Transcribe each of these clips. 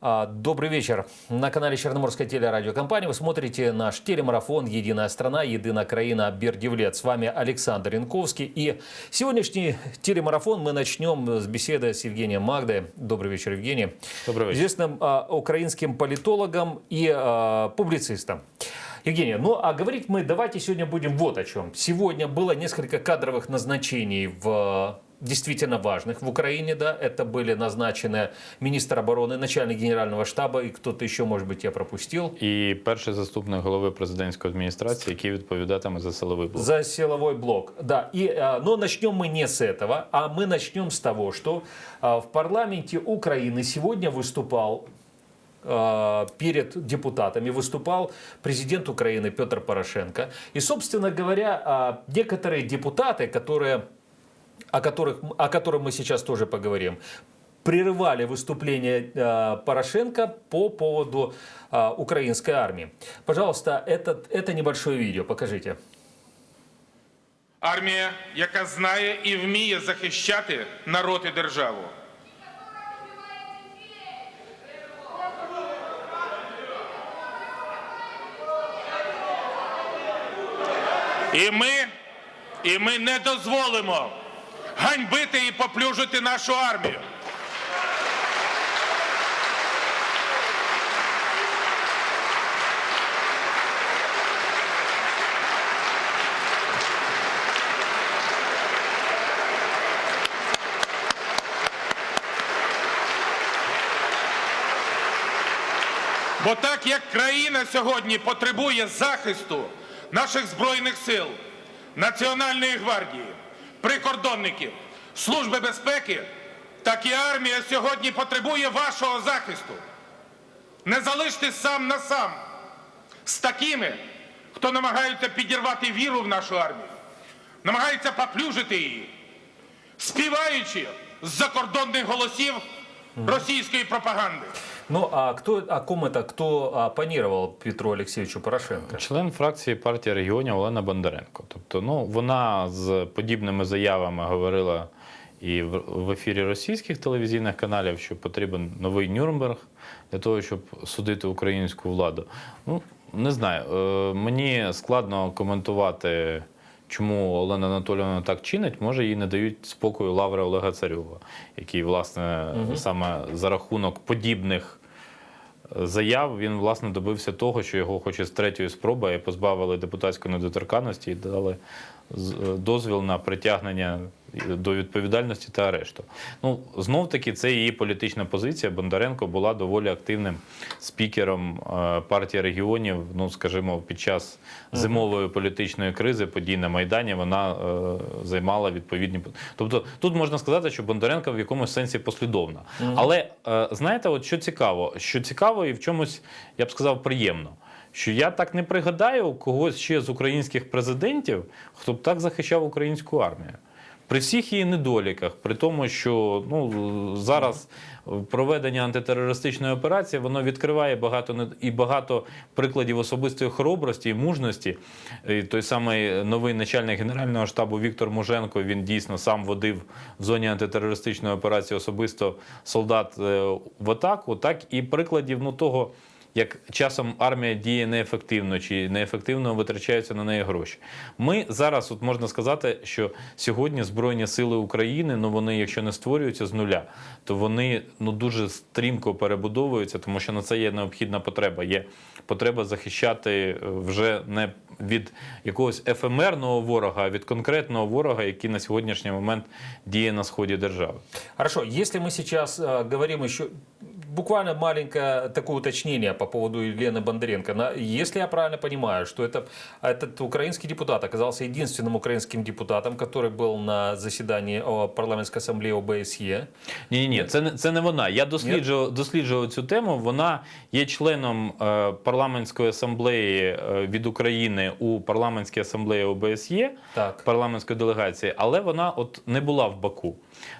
А, Добрый вечер. На канале Черноморская телерадиокомпания вы смотрите наш телемарафон «Единая страна, единая краина. Бердивлет». С вами Александр Янковский. И сегодняшний телемарафон мы начнем с беседы с Евгением Магдой. Добрый вечер, Евгений. Добрый вечер. Известным а, украинским политологом и а, публицистом. Евгений, ну а говорить мы давайте сегодня будем вот о чем. Сегодня было несколько кадровых назначений в действительно важных в Украине, да, это были назначены министр обороны, начальник генерального штаба и кто-то еще, может быть, я пропустил. І перший заступник голови президентської адміністрації, який відповідатиме за силовий блок. За силовой блок, да. И, а, но начнем мы не с этого, а мы начнем с того, что а, в парламенте Украины сегодня выступал а, перед депутатами выступал президент Украины Петр Порошенко. И, собственно говоря, а, некоторые депутаты, которые, о, которых, о которых мы сейчас тоже поговорим, прерывали выступление а, Порошенко по поводу а, украинской армии. Пожалуйста, этот, это небольшое видео, покажите. Армія, яка знає і вміє захищати народ і державу. І ми, і ми не дозволимо Ганьбити і поплюжити нашу армію. Бо так як країна сьогодні потребує захисту наших збройних сил, Національної гвардії, прикордонників, Служби безпеки, так і армія сьогодні потребує вашого захисту. Не залиштесь сам на сам з такими, хто намагається підірвати віру в нашу армію, намагається поплюжити її, співаючи з закордонних голосів російської пропаганди. Ну а кто, о ком это, кто оппонировал Петру Алексеевичу Порошенко? Член фракції партії регіонів Олена Бондаренко. Тобто, ну вона з подібними заявами говорила і в, в ефірі російських телевізійних каналів, що потрібен новий Нюрнберг для того, щоб судити українську владу. Ну не знаю. Е, мені складно коментувати. Чому Олена Анатолійовна так чинить, може їй не дають спокою лаври Олега Царьова, який, власне, саме за рахунок подібних заяв він власне добився того, що його хоч і з третьої спроби позбавили депутатської недоторканності і дали дозвіл на притягнення до відповідальності та арешту. Ну знов таки це її політична позиція. Бондаренко була доволі активним спікером е, партії регіонів. Ну скажімо, під час зимової політичної кризи подій на майдані вона е, займала відповідні. Тобто тут можна сказати, що Бондаренко в якомусь сенсі послідовна. Але е, знаєте, от що цікаво, що цікаво і в чомусь я б сказав приємно. Що я так не пригадаю когось ще з українських президентів, хто б так захищав українську армію. При всіх її недоліках, при тому, що ну зараз проведення антитерористичної операції воно відкриває багато і багато прикладів особистої хоробрості і мужності. І той самий новий начальник генерального штабу Віктор Муженко він дійсно сам водив в зоні антитерористичної операції особисто солдат е, в атаку, так і прикладів ну того як часом армія діє неефективно чи неефективно витрачаються на неї гроші. Ми зараз, от можна сказати, що сьогодні Збройні сили України, ну вони, якщо не створюються з нуля, то вони ну дуже стрімко перебудовуються, тому що на це є необхідна потреба. Є потреба захищати е, вже не від якогось ефемерного ворога, а від конкретного ворога, який на сьогоднішній момент діє на сході держави. Хорошо, если мы сейчас э, говорим еще буквально маленькое такое уточнение по поводу Елены Бондаренко. На- Если я правильно понимаю, что это, этот украинский депутат оказался единственным украинским депутатом, который был на заседании о, парламентской ассамблеи ОБСЕ. Ні, ні, ні, це не це не вона. Я досліджував, досліджував цю тему. Вона є членом е, парламентської асамблеї е, від України у парламентській асамблеї ОБСЄ, Так. парламентської делегації, але вона от не була в Баку.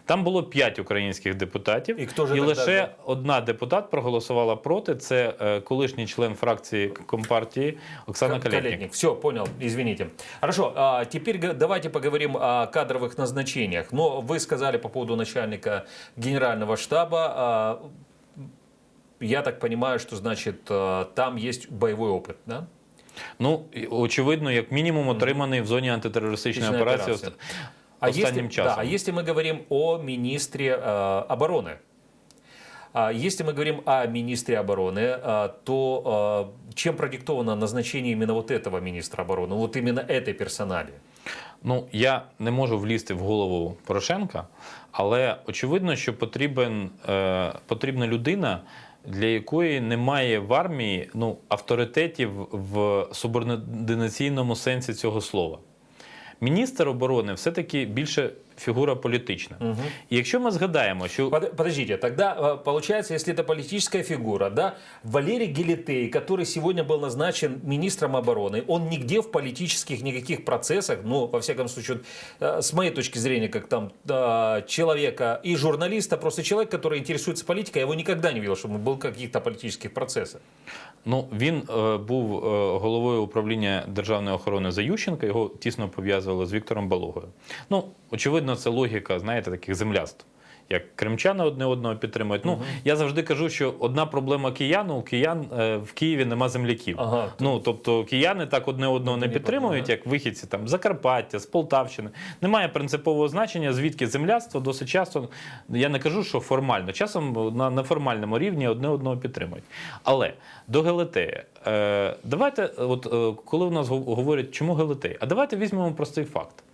Там було п'ять українських депутатів, І хто ж і тоді лише за? одна депутат проголосувала проти. Це е, колишній член фракції Компартії Оксана Калєтнік. Все, понял, извините. Хорошо, а теперь г- давайте поговорим о кадровых назначениях. Но вы сказали по поводу начальника генерального штаба. а, я так понимаю, что значит э, там есть боевой опыт, да? Ну, і, очевидно, як мінімум, отриманий в зоні антитерористичної Операція. операції ост- А останнім если, часом. Да, а если мы говорим о министре э, обороны, а если мы говорим о министре обороны, э, то э, чем продиктовано назначение именно вот этого министра обороны, вот именно этой персонали? Ну, я не можу влізти в голову Порошенка, але очевидно, що потрібен, е, потрібна людина, для якої немає в армії ну, авторитетів в субординаційному сенсі цього слова. Міністр оборони все-таки більше фігура політична. І якщо ми згадаємо, що Под- Подождите, тогда э, получается, если это политическая фигура, да, Валерий Гелитей, который сегодня был назначен министром обороны, он нигде в политических никаких процессах, ну, во всяком случае, вот, э, с моей точки зрения, как там э, человека и журналиста, просто человек, который интересуется политикой, я его никогда не видел, чтобы он был в каких-то политических процессах. Ну, він е, був е, головою управління державної охорони за Ющенка, його тісно пов'язували з Віктором Балогою. Ну, очевидно, це логіка, знаєте, таких земляств. Як кримчани одне одного підтримують. Ну, я завжди кажу, що одна проблема киян, у киян е, в Києві нема земляків. Ага. Ну, тобто кияни так одне одного не не підтримують, як вихідці там з Закарпаття, з Полтавщини. Немає принципового значення, звідки земляцтво досить часто. Я не кажу, що формально, часом на неформальному рівні одне одного підтримують. Але до Гелетея. Е, давайте, от е, коли у нас говорять, чому Гелетей? А давайте візьмемо простий факт.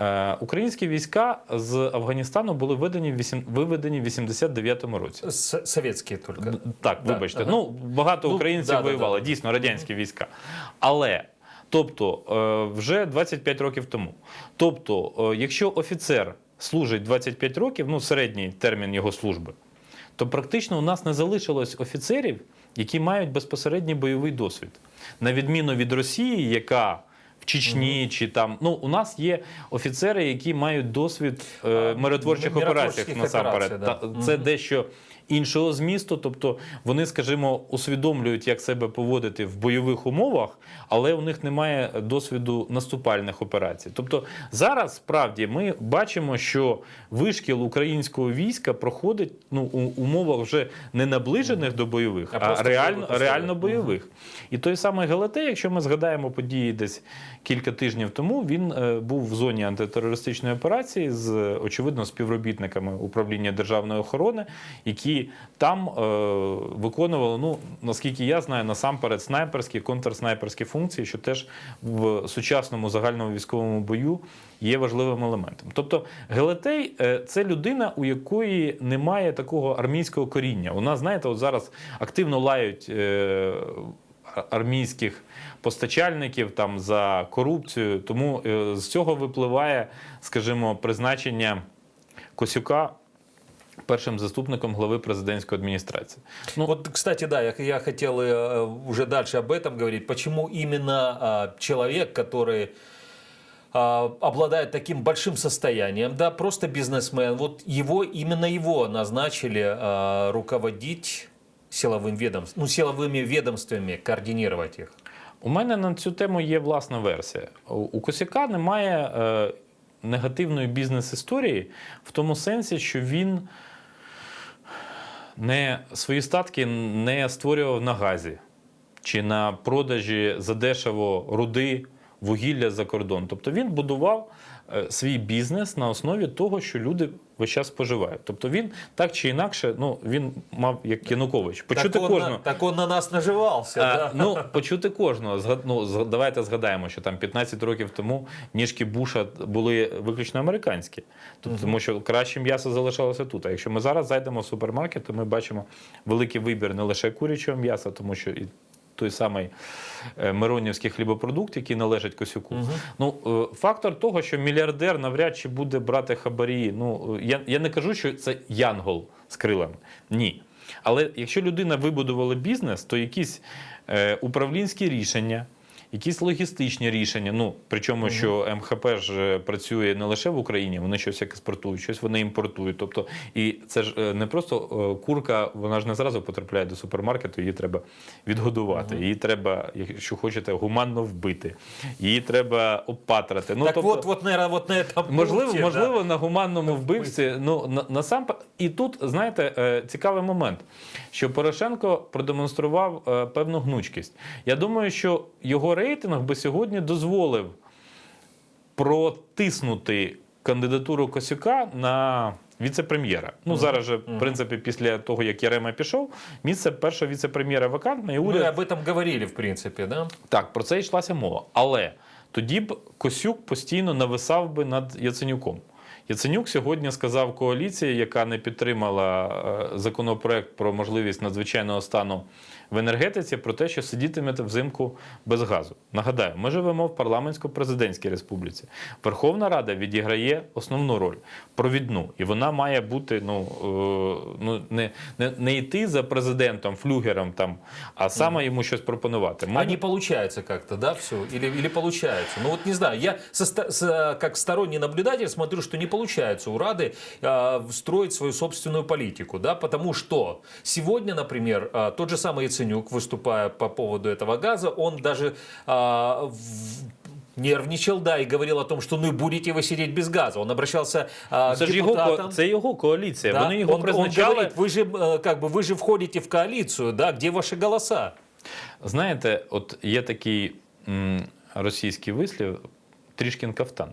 Е, українські війська з Афганістану були виведені в вісім- виведені в 89-му році. С- советские только. Так, Да, вибачте. ага. Ну, багато Ну, українців да, воювали, да. дійсно, радянські війська. Але. Тобто е, вже 25 років тому. Тобто, е, якщо офіцер служить 25 років, ну середній термін його служби, то практично у нас не залишилось офіцерів, які мають безпосередній бойовий досвід. На відміну від Росії, яка в Чечні чи там. Ну, у нас є офіцери, які мають досвід е, миротворчих операцій насамперед. операцій, да. Та- Це дещо іншого змісту, тобто вони, скажімо, усвідомлюють, як себе поводити в бойових умовах, але у них немає досвіду наступальних операцій. Тобто зараз справді ми бачимо, що вишкіл українського війська проходить ну, у умовах вже не наближених до бойових, А а, реально, бойових реально бойових. І той самий Галатей, якщо ми згадаємо події десь кілька тижнів тому, він е, був в зоні антитерористичної операції з очевидно співробітниками управління державної охорони, які там е, виконували, ну наскільки я знаю, насамперед снайперські, контрснайперські функції, що теж в сучасному загальному військовому бою є важливим елементом. Тобто Гелетей е, це людина, у якої немає такого армійського коріння. Нас, знаєте, от зараз активно лають. е, Армійських постачальників там за корупцію, тому е, з цього випливає, скажімо, призначення Косюка першим заступником глави президентської адміністрації. Ну, Вот, кстати, да, я, я хотел э, уже дальше об этом говорить. Почему именно а, человек, который а, обладает таким большим состоянием, да, просто бизнесмен, вот его, именно его назначили а, руководить силовым ведомством, ну, силовыми ведомствами, координировать их. У мене на цю тему є власна версія. У- У Косяка немає е, негативної бізнес-історії в тому сенсі, що він не свої статки не створював на газі чи на продажі задешево руди, вугілля за кордон. Тобто він будував свій бізнес на основі того, що люди весь час споживають. Тобто він так чи інакше, ну він мав як Янукович, почути так, он кожного. на, так он на нас наживался. А, да. Ну, почути кожного. Ну, давайте згадаємо, що там 15 років тому ніжки Буша були виключно американські. Тобто, Тому що краще м'ясо залишалося тут. А якщо ми зараз зайдемо в супермаркет, то ми бачимо великий вибір не лише курячого м'яса, тому що і той самий е, Миронівський хлібопродукт, який належить Косюку. Ну, е, фактор того, що мільярдер навряд чи буде брати хабарі. Ну, е, я, я не кажу, що це янгол з крилами. Ні. Але якщо людина вибудувала бізнес, то якісь е, управлінські рішення, якісь логістичні рішення. Ну причому, що МХП ж е, працює не лише в Україні, вони щось експортують, щось вони імпортують. Тобто, і це ж е, не просто е, курка, вона ж не зразу потрапляє до супермаркету, її треба відгодувати. Її треба, якщо хочете, гуманно вбити. Її треба опатрати. Ну так тобто, вот, вот, наверное, вот на этом Можливо, пункте, да. на гуманному вбивці. Ну на, насампер... і тут знаєте цікавий момент, що Порошенко продемонстрував певну гнучкість. Я думаю, що його рейтинг би сьогодні дозволив протиснути кандидатуру Косюка на віце-прем'єра. Ну зараз же, в принципі, після того як Ярема пішов, місце першого віце-прем'єра вакантне, і Мы уряд об этом говорили, в принципе, да? так, про це йшлася мова. Але тоді б Косюк постійно нависав би над Яценюком. Яценюк сьогодні сказав коаліції, яка не підтримала е, законопроект про можливість надзвичайного стану в енергетиці, про те, що сидітимете взимку без газу. Нагадаю, ми живемо в парламентсько-президентській республіці. Верховна Рада відіграє основну роль провідну, і вона має бути ну, е, ну не, не, не йти за президентом, флюгером там, а саме йому щось пропонувати. Ми А не получается как-то, да, все? Или, или получается? Ну вот не знаю, я со ста- с- как сторонний наблюдатель смотрю, что не получается у Рады э, строить свою собственную политику, да, потому что сегодня, например, э, тот же самый Яценюк, выступая по поводу этого газа, он даже э, в- нервничал, да, и говорил о том, что ну и будете вы сидеть без газа. Он обращался э, Це к ж його, ко- депутатам. це його коаліція. да, Вони його он, он призначали. говорит, вы же, э, как бы, вы же входите в коалицию, да, где ваши голоса? Знаєте, от є такий м, російський вислів Трішкін кафтан.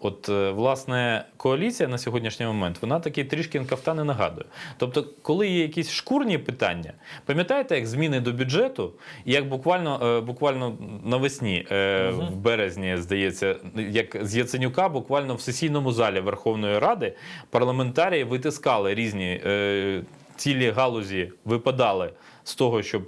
От, е, власне, коаліція на сьогоднішній момент, вона такий трішкін кафтан і нагадує. Тобто, коли є якісь шкурні питання, пам'ятаєте, як зміни до бюджету, як буквально, е, буквально навесні, е, в березні, здається, як з Яценюка, буквально в сесійному залі Верховної Ради парламентарії витискали різні цілі галузі, випадали з того, щоб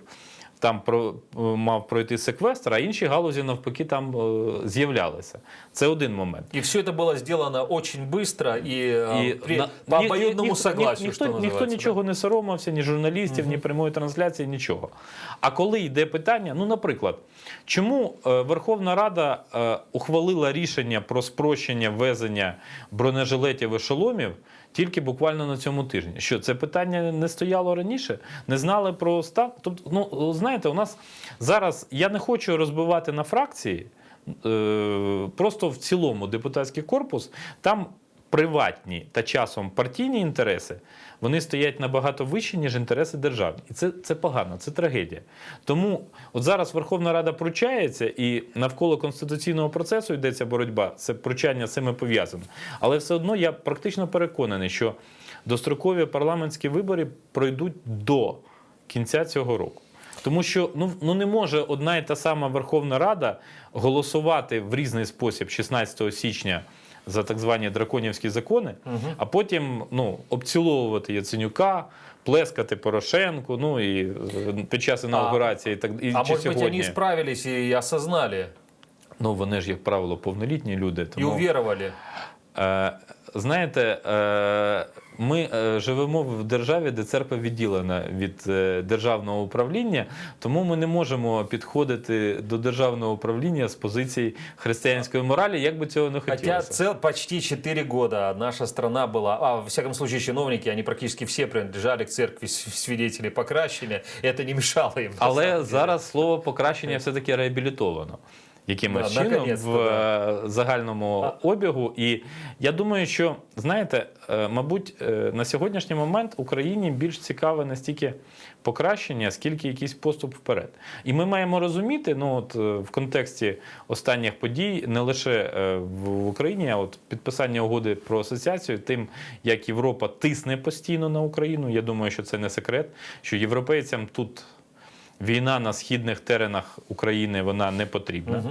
там про, е, мав пройти секвестр, а інші галузі навпаки там е, з'являлися. Це один момент. И все это было сделано очень быстро и, э, І при- на- по ні- обоюдному ні- согласию, ніхто, что ніхто называется, нічого не соромився, ні журналістів, ні прямої трансляції, нічого. А коли йде питання, ну, наприклад, чому е, Верховна Рада е, ухвалила рішення про спрощення ввезення бронежилетів і шоломів Тільки буквально на цьому тижні? Що це питання не стояло раніше? Не знали про став? Тобто, ну знаєте, у нас зараз я не хочу розбивати на фракції. Е, Просто в цілому депутатський корпус там приватні та часом партійні інтереси, вони стоять набагато вище, ніж інтереси державні. І це, це погано, це трагедія. Тому от зараз Верховна Рада пручається, і навколо конституційного процесу йдеться боротьба. Це пручання з цими пов'язано. Але все одно я практично переконаний, що дострокові парламентські вибори пройдуть до кінця цього року. Тому що ну, ну не може одна і та сама Верховна Рада голосувати в різний спосіб 16 січня за так звані драконівські закони, а потім ну, обціловувати Яценюка, плескати Порошенку, ну і е, під час інаугурації, і так і А чи може сьогодні. вони справились і осознали, Ну вони ж, як правило, повнолітні люди. Тому, І увірували. Е, Знаєте, е, ми е, живемо в державі, де церква відділена від е, державного управління, тому ми не можемо підходити до державного управління з позиції християнської моралі, як би цього не хотілося. цел, почти 4 года наша страна была, а, во всяком случае, чиновники, они практически все принадлежали к церкви с- свидетелей покращения. Это не на самом Але зараз слово покращення все-таки реабілітовано. Якимось Да, чином в е, загальному обігу. І я думаю, що знаєте, е, мабуть, е, на сьогоднішній момент Україні більш цікаве не стільки покращення, скільки якийсь поступ вперед. І ми маємо розуміти, ну от в контексті останніх подій, не лише в Україні, а от підписання угоди про асоціацію, тим як Європа тисне постійно на Україну. Я думаю, що це не секрет, що європейцям тут війна на східних теренах України вона не потрібна.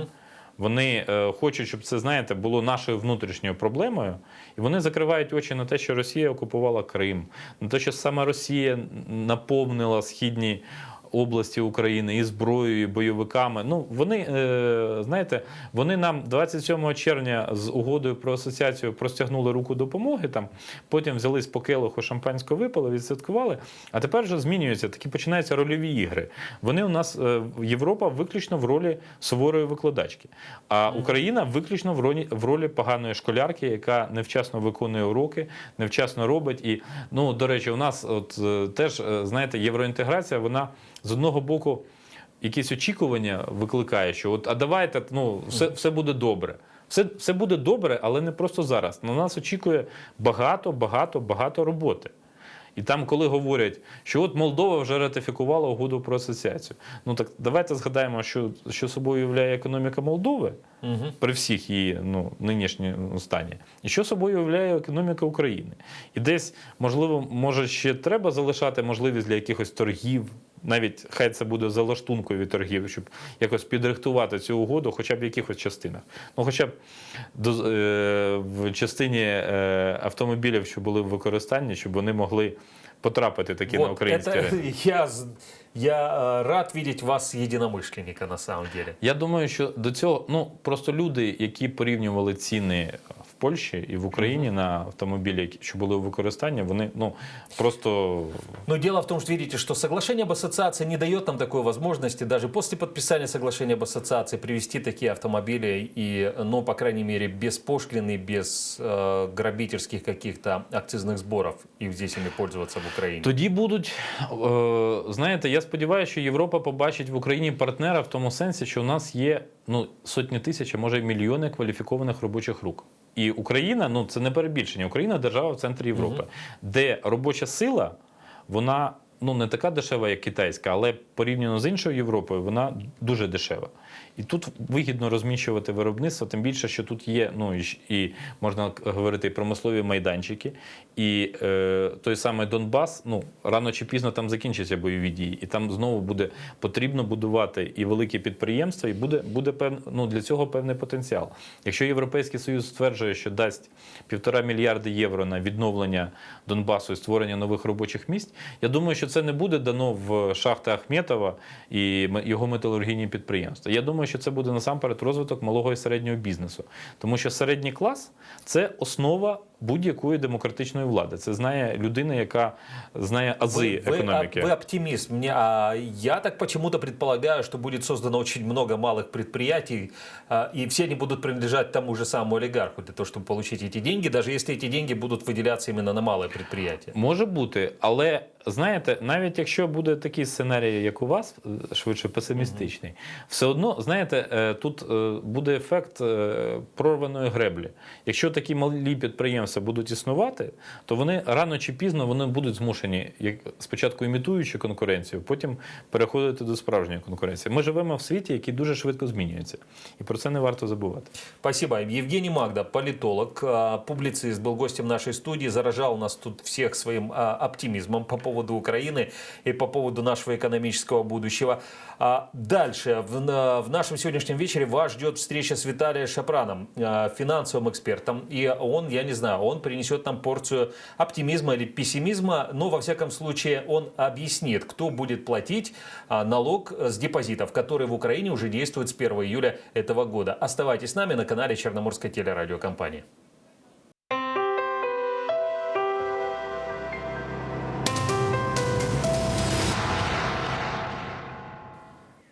Вони е, хочуть, щоб це знаєте було нашою внутрішньою проблемою, і вони закривають очі на те, що Росія окупувала Крим, на те, що саме Росія наповнила східні області України і зброєю, і бойовиками. Ну вони е, знаєте, вони нам 27 червня з угодою про асоціацію простягнули руку допомоги. Там потім взялись по келиху шампанського випили, відсвяткували. А тепер вже змінюються такі починаються рольові ігри. Вони у нас е, Європа виключно в ролі суворої викладачки, а Україна виключно в ролі в ролі поганої школярки, яка невчасно виконує уроки, невчасно робить. І ну до речі, у нас от е, теж знаєте, євроінтеграція, вона з одного боку якісь очікування викликає, що от а давайте ну все, все буде добре. Все, все буде добре, але не просто зараз. На нас очікує багато, багато, багато роботи. І там, коли говорять, що от Молдова вже ратифікувала угоду про асоціацію. Ну так давайте згадаємо, що, що собою являє економіка Молдови при всіх її ну, нинішньому стані, і що собою являє економіка України. І десь, можливо, може ще треба залишати можливість для якихось торгів, навіть хай це буде за лаштункою від торгів, щоб якось підрихтувати цю угоду, хоча б в якихось частинах. Ну, хоча б до, е, в частині е, автомобілів, що були в використанні, щоб вони могли потрапити такі на Вот українські это ринки. я, з- я э, рад видеть вас единомышленника на самом деле. Я думаю, що до цього ну просто люди, які порівнювали ціни в Польщі і в Україні на автомобілі, які- що були у використанні, вони ну просто Но дело в том, что видите, что соглашение об ассоциации не дает нам такой возможности даже после подписания соглашения об ассоциации привести такие автомобили и, ну, по крайней мере, без пошлины, без э, грабительских каких-то акцизных сборов и здесь ими пользоваться в Украине. тоді будуть. Е, знаєте, я сподіваюся, що Європа побачить в Україні партнера в тому сенсі, що у нас є ну сотні тисяч, а може й мільйони кваліфікованих робочих рук. І Україна, ну це не перебільшення. Україна держава в центрі Європи, де робоча сила, вона ну не така дешева, як китайська, але порівняно з іншою Європою, вона дуже дешева. І тут вигідно розміщувати виробництво, тим більше, що тут є, ну і, можна говорити промислові майданчики, і е, той самий Донбас, ну рано чи пізно там закінчаться бойові дії, і там знову буде потрібно будувати і великі підприємства, і буде, буде пев, ну, для цього певний потенціал. Якщо Європейський Союз стверджує, що дасть півтора мільярди євро на відновлення Донбасу і створення нових робочих місць, я думаю, що це не буде дано в шахти Ахметова і його металургійні підприємства. Я думаю, що це буде насамперед розвиток малого і середнього бізнесу, тому що середній клас це основа будь-якої демократичної влади. Це знає людина, яка знає ази Вы, вы, економіки. а, вы оптимист. Мне, а, я так почему-то предполагаю, что будет создано очень много малых предприятий, а, и все они будут принадлежать тому же самому олигарху для того, чтобы получить эти деньги, даже если эти деньги будут выделяться именно на малые предприятия. Може бути, але знаєте, навіть якщо буде такий сценарій, як у вас, е, швидше песимістичний, все одно, знаєте, е, тут е, буде ефект е, прорваної греблі. Якщо такі малі підприємства будуть існувати, то вони рано чи пізно вони будуть змушені, як спочатку імітуючи конкуренцію, потім переходити до справжньої конкуренції. Ми живемо в світі, який дуже швидко змінюється, і про це не варто забувати. Спасибо. Евгений Магда, политолог, а, публицист, был гостем нашей студии, заражал нас тут всех своим а, оптимизмом по поводу Украины и по поводу нашего экономического будущего. А Дальше, в на- в нашем сегодняшнем вечере вас ждет встреча с Виталием Шапраном, а, финансовым экспертом. И он, я не знаю, он принесет нам порцию оптимизма или пессимизма, но во всяком случае он объяснит, кто будет платить а, налог с депозитов, который в Украине уже действует с 1 июля этого года. Оставайтесь с нами на канале Черноморской телерадиокомпании.